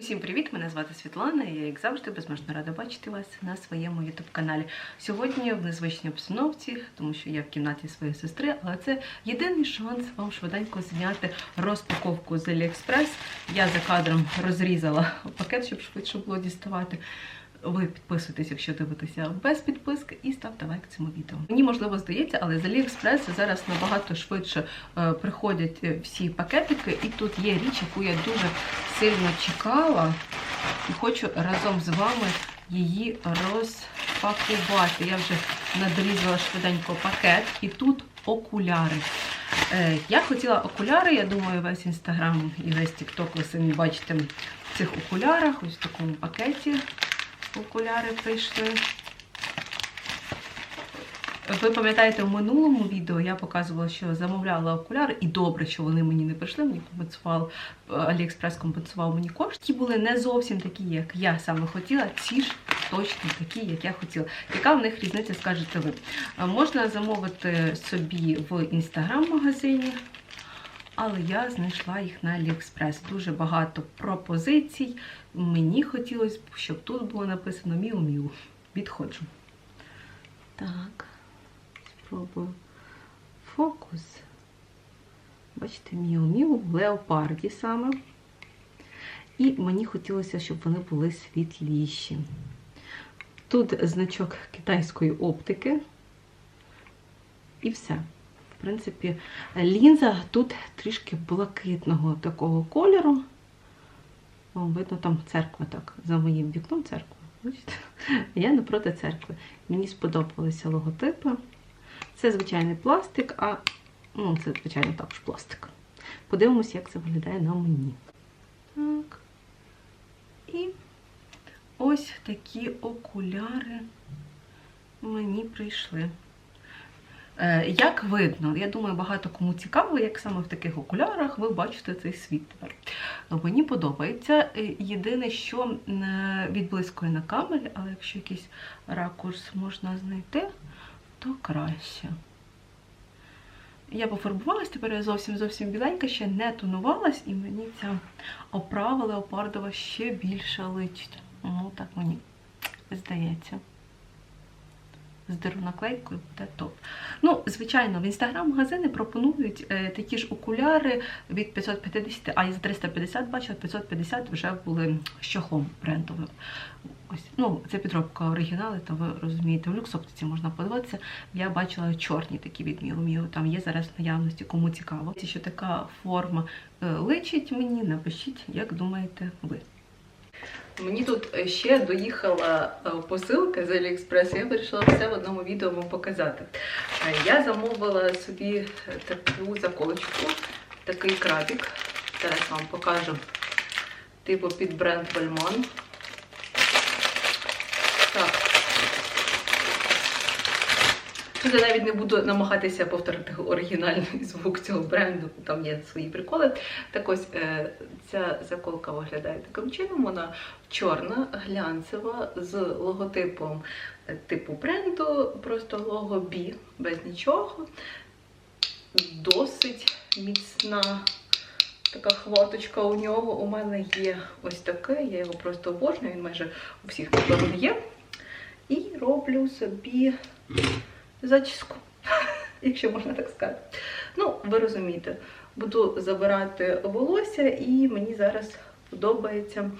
Всім привіт! Мене звати Світлана. і Я, як завжди, безмежно рада бачити вас на своєму ютуб-каналі. Сьогодні в незвичній обстановці, тому що я в кімнаті своєї сестри, але це єдиний шанс вам швиденько зняти розпаковку з AliExpress. Я за кадром розрізала пакет, щоб швидше було діставати. Ви підписуйтесь, якщо дивитеся без підписки, і ставте лайк цьому відео. Мені можливо здається, але з AliExpress зараз набагато швидше е, приходять всі пакетики, і тут є річ, яку я дуже сильно чекала, і хочу разом з вами її розпакувати. Я вже надрізала швиденько пакет, і тут окуляри. Е, Я хотіла окуляри, я думаю, весь інстаграм і весь тікток ви самі бачите в цих окулярах, ось в такому пакеті окуляри прийшли. Ви пам'ятаєте, в минулому відео я показувала, що замовляла окуляри, і добре, що вони мені не прийшли, мені компенсував, Аліекспрес компенсував мені кошти. Ті були не зовсім такі, як я саме хотіла, ці ж точно такі, як я хотіла. Яка в них різниця, скажете ви? Можна замовити собі в інстаграм-магазині, але я знайшла їх на AliExpress. Дуже багато пропозицій. Мені хотілося б, щоб тут було написано Міу-Міу. Відходжу. Так, спробую. Фокус. Бачите, Міу-Міу леопарді саме. І мені хотілося, щоб вони були світліші. Тут значок китайської оптики. І все. В принципі, лінза тут трішки блакитного такого кольору. Вам видно, там церква так, за моїм вікном церква. Я не проти церкви. Мені сподобалися логотипи. Це звичайний пластик, а ну, це, звичайно, також пластик. Подивимось, як це виглядає на мені. Так. І ось такі окуляри мені прийшли. Е, Як видно, я думаю, багато кому цікаво, як саме в таких окулярах ви бачите цей світ тепер. Ну, Мені подобається. Е, Єдине, що е, відблискує на камері, але якщо якийсь ракурс можна знайти, то краще. Я пофарбувалась, тепер я зовсім зовсім біленька, ще не тонувалась, і мені ця оправа леопардова ще більше личить. Ну, так мені здається здеру наклейкою, буде топ. Ну, звичайно, в інстаграм-магазини пропонують е, такі ж окуляри від 550, а із 350 бачила, 550 вже були з чохлом брендовим. Ось, ну, це підробка оригінали, то ви розумієте, в люксоптиці можна подивитися. Я бачила чорні такі від Міу, там є зараз в наявності, кому цікаво. Що така форма е, личить мені, напишіть, як думаєте ви. Мені тут ще доїхала е, посилка з Аліекспрес, я вирішила все в одному відео вам показати. Е, Я замовила собі таку заколочку, такий крабік. Зараз вам покажу типу під бренд Вальман. Так. Тут я навіть не буду намагатися повторити оригінальний звук цього бренду, там є свої приколи. Так ось е, ця заколка виглядає таким чином. Вона чорна, глянцева, з логотипом е, типу бренду, просто лого B, без нічого. Досить міцна така хваточка у нього. У мене є ось таке, я його просто обожнюю, він майже у всіх є. І роблю собі зачіску, якщо можна так сказати. Ну, ви розумієте, буду забирати волосся, і мені зараз подобається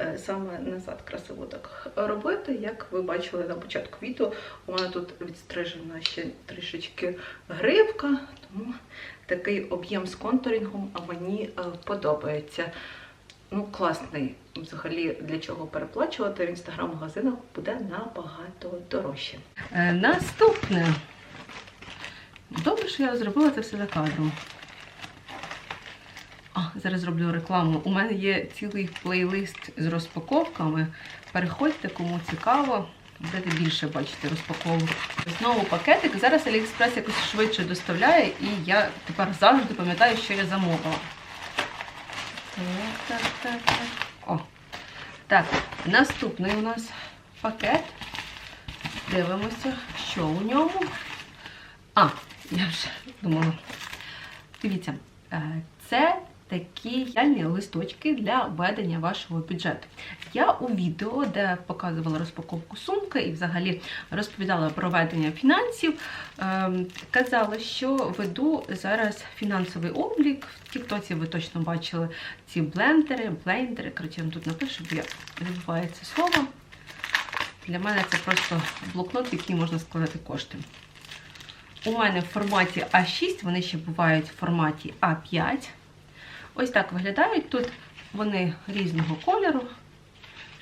е, саме назад красиво так робити. Як ви бачили на початку відео, у мене тут відстрижена ще трішечки гривка, тому такий об'єм з контурінгом мені е, подобається. Ну, класний. Взагалі, для чого переплачувати в інстаграм-магазинах буде набагато дорожче. Е, наступне. Добре, що я зробила це все за кадром. А, зараз зроблю рекламу. У мене є цілий плейлист з розпаковками. Переходьте, кому цікаво. Будете більше бачити розпаковок. Знову пакетик. Зараз Аліекспрес якось швидше доставляє, і я тепер завжди пам'ятаю, що я замовила. Так, так, так. О. Так, наступний у нас пакет. Дивимося, що у ньому. А, я вже думала. Дивіться, е, це такі реальні листочки для ведення вашого бюджету. Я у відео, де показувала розпаковку сумки і взагалі розповідала про ведення фінансів, ем, казала, що веду зараз фінансовий облік. В Тіктоці ви точно бачили ці блендери, блендери. Коротше, я тут напишу, бо я забуваю це слово. Для мене це просто блокнот, в який можна складати кошти. У мене в форматі А6, вони ще бувають в форматі А5. Ось так виглядають. Тут вони різного кольору,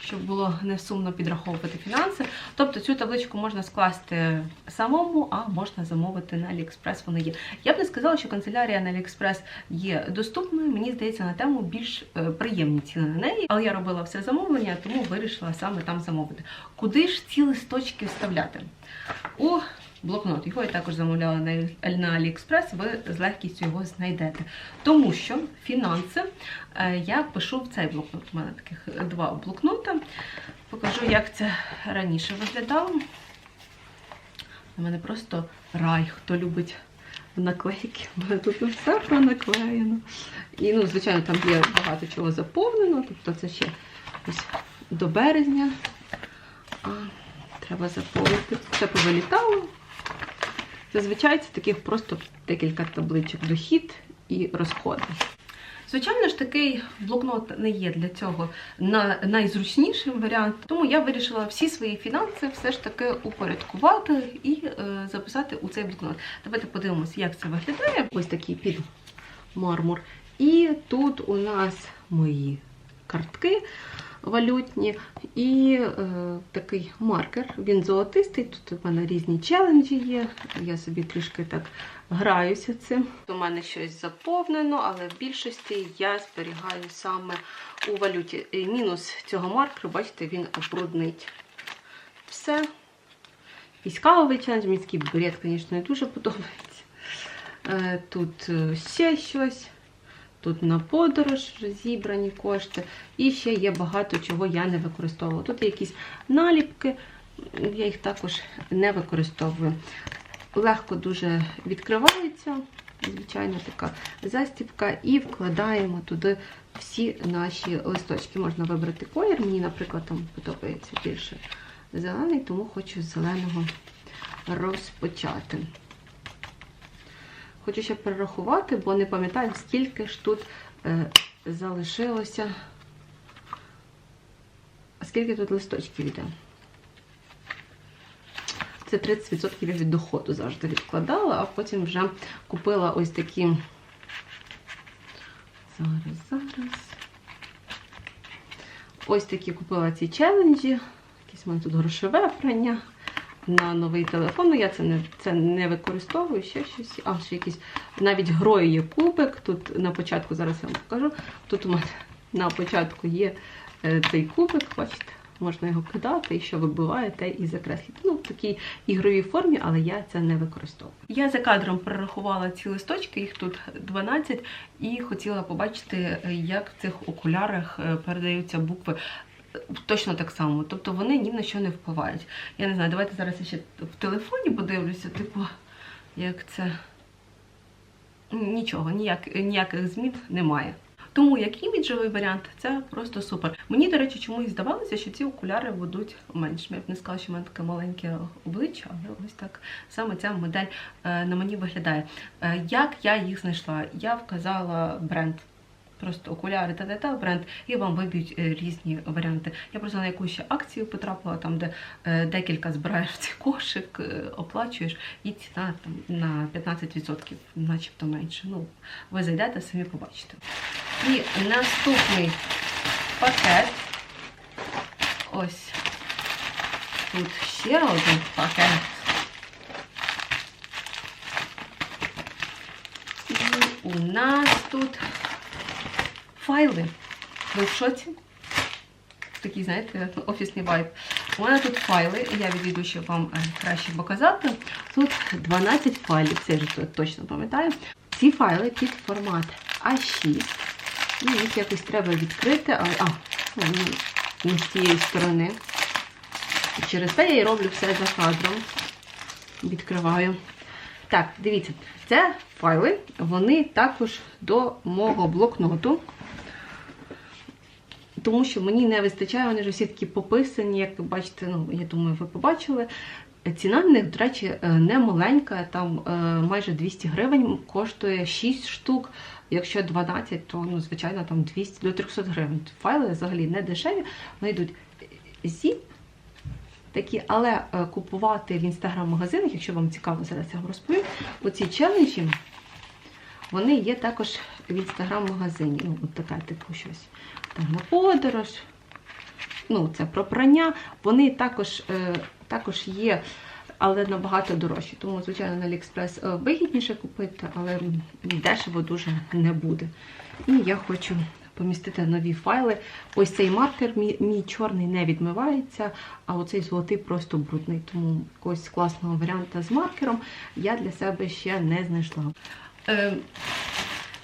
щоб було не сумно підраховувати фінанси. Тобто цю табличку можна скласти самому, а можна замовити на AliExpress. Вони є. Я б не сказала, що канцелярія на AliExpress є доступною. Мені здається, на тему більш е, приємні ціни на неї. Але я робила все замовлення, тому вирішила саме там замовити. Куди ж ці листочки вставляти? У блокнот. Його я також замовляла на, AliExpress, ви з легкістю його знайдете. Тому що фінанси е, я пишу в цей блокнот. У мене таких два блокнота. Покажу, як це раніше виглядало. У мене просто рай, хто любить наклейки. У мене тут все пронаклеєно. І, ну, звичайно, там є багато чого заповнено, тобто це ще ось до березня. А, треба заповнити. Все повилітало. Зазвичай це таких просто декілька табличок дохід і розходи. Звичайно ж, такий блокнот не є для цього найзручнішим варіантом, тому я вирішила всі свої фінанси все ж таки упорядкувати і е, записати у цей блокнот. Давайте подивимося, як це виглядає. Ось такий під мармур. І тут у нас мої картки валютні і е, такий маркер. Він золотистий. Тут у мене різні челенджі є. Я собі трішки так граюся цим. У мене щось заповнено, але в більшості я зберігаю саме у валюті. І мінус цього маркеру, бачите, він бруднить все. Військовий челендж, міський бред, звісно, не дуже подобається. Е, Тут е, ще щось. Тут на подорож зібрані кошти. І ще є багато чого я не використовувала. Тут є якісь наліпки, я їх також не використовую. Легко дуже відкривається, звичайно, така застібка, і вкладаємо туди всі наші листочки. Можна вибрати колір. Мені, наприклад, там подобається більше зелений, тому хочу з зеленого розпочати. Хочу ще перерахувати, бо не пам'ятаю, скільки ж тут е, залишилося. Скільки тут листочків йде? Це 30% я від доходу завжди відкладала, а потім вже купила ось такі. Зараз, зараз. Ось такі купила ці челенджі. Якесь в мене тут грошове прання на новий телефон. Ну, я це не це не використовую, ще щось. А, ще якийсь навіть грою є кубик. Тут на початку, зараз я вам покажу. Тут у мене на початку є е, цей кубик, бачите, можна його кидати, і що вибиває, те і закреслити. Ну, в такій ігровій формі, але я це не використовую. Я за кадром перерахувала ці листочки, їх тут 12, і хотіла побачити, як в цих окулярах е, передаються букви точно так само. Тобто вони ні на що не впливають. Я не знаю, давайте зараз я ще в телефоні подивлюся, типу, як це. Нічого, ніяк, ніяких змін немає. Тому як іміджовий варіант, це просто супер. Мені, до речі, чомусь здавалося, що ці окуляри будуть меншими. Я б не сказала, що в мене таке маленьке обличчя, але ось так саме ця модель е, на мені виглядає. Е, як я їх знайшла? Я вказала бренд. Просто окуляри та та бренд, і вам виб'ють е, різні варіанти. Я просто на якусь ще акцію потрапила, там, де е, декілька збираєш цей кошик, е, оплачуєш, і ціна там на 15%, начебто менше. Ну, ви зайдете, самі побачите. І наступний пакет. Ось тут ще один пакет. І у нас тут файли. Ви в шоці? Такий, знаєте, офісний вайб. У мене тут файли, я відійду, щоб вам е, краще показати. Тут 12 файлів, це вже точно пам'ятаю. Ці файли під формат А6. І їх якось треба відкрити, але а, не з цієї сторони. Через те я і роблю все за кадром. Відкриваю. Так, дивіться, це файли, вони також до мого блокноту. Тому що мені не вистачає, вони ж всі такі пописані, як ви бачите, ну, я думаю, ви побачили. Ціна в них, до речі, е, не маленька, там е, майже 200 гривень коштує 6 штук. Якщо 12, то ну, звичайно там 200 до 300 гривень. Файли взагалі не дешеві, вони йдуть зі такі, але е, купувати в інстаграм-магазинах, якщо вам цікаво, зараз я вам розповім, оці челенджі, вони є також в інстаграм-магазині. Ну, от така, типу, щось там на подорож. Ну, це про прання. Вони також, е, також є, але набагато дорожчі. Тому, звичайно, на AliExpress е, вигідніше купити, але дешево дуже не буде. І я хочу помістити нові файли. Ось цей маркер, мій, мій чорний не відмивається, а оцей золотий просто брудний. Тому якогось класного варіанта з маркером я для себе ще не знайшла. Е,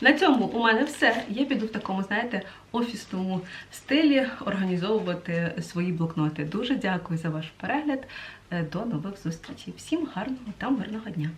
на цьому у мене все. Я піду в такому, знаєте, офісному стилі організовувати свої блокноти. Дуже дякую за ваш перегляд. Е, До нових зустрічей. Всім гарного та мирного дня!